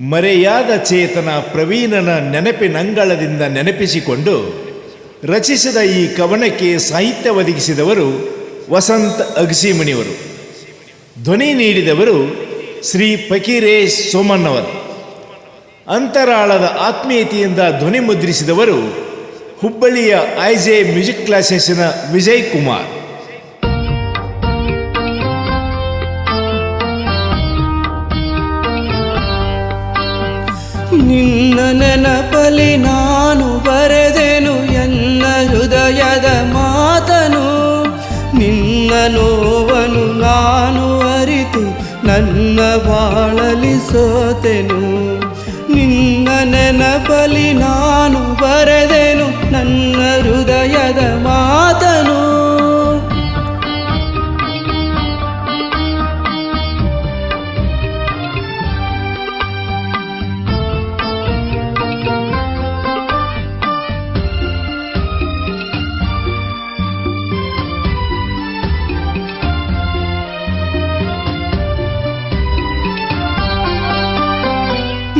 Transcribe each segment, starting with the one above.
ಮರೆಯಾದ ಚೇತನ ಪ್ರವೀಣನ ನೆನಪಿನಂಗಳದಿಂದ ನೆನಪಿಸಿಕೊಂಡು ರಚಿಸಿದ ಈ ಕವನಕ್ಕೆ ಸಾಹಿತ್ಯ ಒದಗಿಸಿದವರು ವಸಂತ ಅಗಸಿಮಣಿಯವರು ಧ್ವನಿ ನೀಡಿದವರು ಶ್ರೀ ಫಕೀರೇಶ್ ಸೋಮಣ್ಣವರು. ಅಂತರಾಳದ ಆತ್ಮೀಯತೆಯಿಂದ ಧ್ವನಿ ಮುದ್ರಿಸಿದವರು ಹುಬ್ಬಳ್ಳಿಯ ಐಜೆ ಮ್ಯೂಸಿಕ್ ಕ್ಲಾಸೆಸ್ನ ವಿಜಯ್ ಕುಮಾರ್. ನಿನ್ನ ನೆನಪಲಿ ನಾನು ಬರೆದೆನು ಎನ್ನ ಹೃದಯದ ಮಾತನು. ನಿನ್ನ ನೋವನು ನಾನು ಅರಿತು ನನ್ನ ಬಾಳಲಿ ಸೋತೆನು ನಿನ್ನ ನೆನಪಲಿ ನಾನು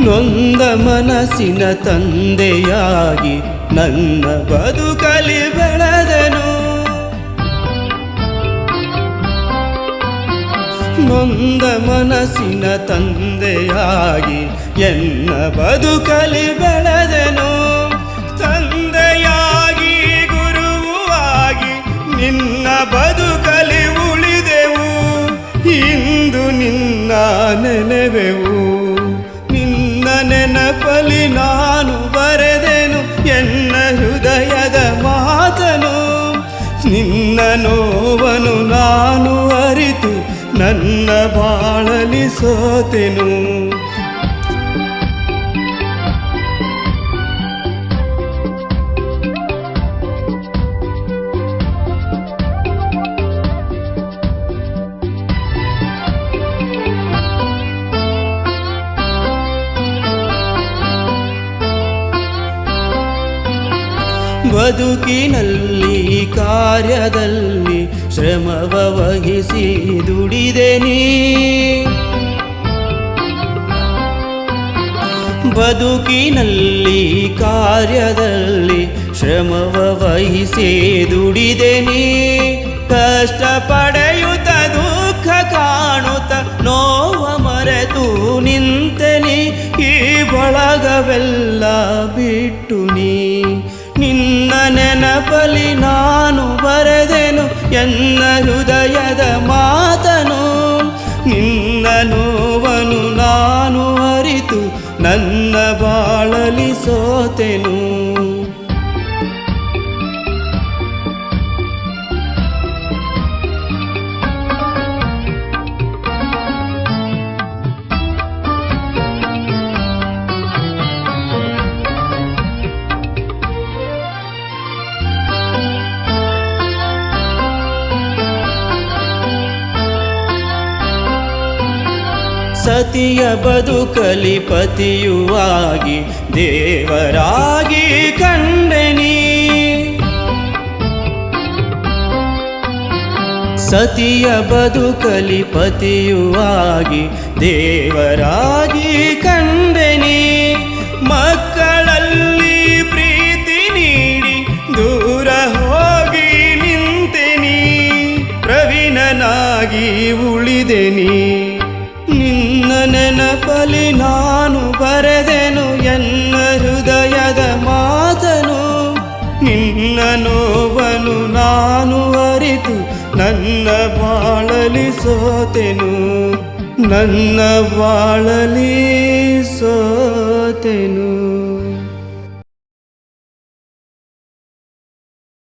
ನೊಂದ ಮನಸ್ಸಿನ ತಂದೆಯಾಗಿ ನನ್ನ ಬದುಕಲಿ ಬೆಳೆದನು. ನೊಂದ ಮನಸ್ಸಿನ ತಂದೆಯಾಗಿ ಎನ್ನ ಬದುಕಲಿ ಬೆಳೆದನು. ತಂದೆಯಾಗಿ, ಗುರುವಾಗಿ ನಿನ್ನ ಬದುಕಲಿ ಉಳಿದೆವು. ಇಂದು ನಿನ್ನ ನೆನೆವೆವು ನೆನಪಲಿ ನಾನು ಬರೆದೆನು ಎನ್ನ ಹೃದಯದ ಮಾತನು. ನಿನ್ನ ನೋವನು ನಾನು ಅರಿತು ನನ್ನ ಬಾಳಲಿ ಸೋತೆನು. ಬದುಕಿನಲ್ಲಿ ಕಾರ್ಯದಲ್ಲಿ ಶ್ರಮವ ವಹಿಸಿ ದುಡಿದೆ ನೀ. ಬದುಕಿನಲ್ಲಿ ಕಾರ್ಯದಲ್ಲಿ ಶ್ರಮವ ವಹಿಸಿ ದುಡಿದೆ ನೀ. ಕಷ್ಟ ಪಡೆಯುತ್ತ ದುಃಖ ಕಾಣುತ್ತ ನೋವ ಮರೆತು ನಿಂತೆನಿ ಈ ಬಳಗವೆಲ್ಲ ಬಿಟ್ಟು ನೀ. ನೆನಪಲಿ ನಾನು ಬರೆದೆನು ಎನ್ನ ಹೃದಯದ ಮಾತನು? ನಿನ್ನ ನೋವನು ನಾನು ಅರಿತು ನನ್ನ ಬಾಳಲಿ ಸೋತೆನು? ಸತಿಯ ಬದುಕಲಿ ಪತಿಯುವಾಗಿ ದೇವರಾಗಿ ಕಂಡನಿ ಸತಿಯ ಬದುಕಲಿ ಪತಿಯುವಾಗಿ ದೇವರಾಗಿ ಕಂಡನಿ ಮಕ್ಕಳಲ್ಲಿ ಪ್ರೀತಿ ನೀಡಿ ದೂರ ಹೋಗಿ ನಿಂತೆನಿ ಪ್ರವೀಣನಾಗಿ ಉಳಿದೆನಿ ನಿನ್ನ ನೆನಪಲಿ ನಾನು ಬರೆದೆನು ಎನ್ನ ಹೃದಯದ ಮಾತನು. ನಿನ್ನ ನೋವನು ನಾನು ಅರಿತು ನನ್ನ ಬಾಳಲಿ ಸೋತೆನು. ನನ್ನ ಬಾಳಲಿ ಸೋತೆನು.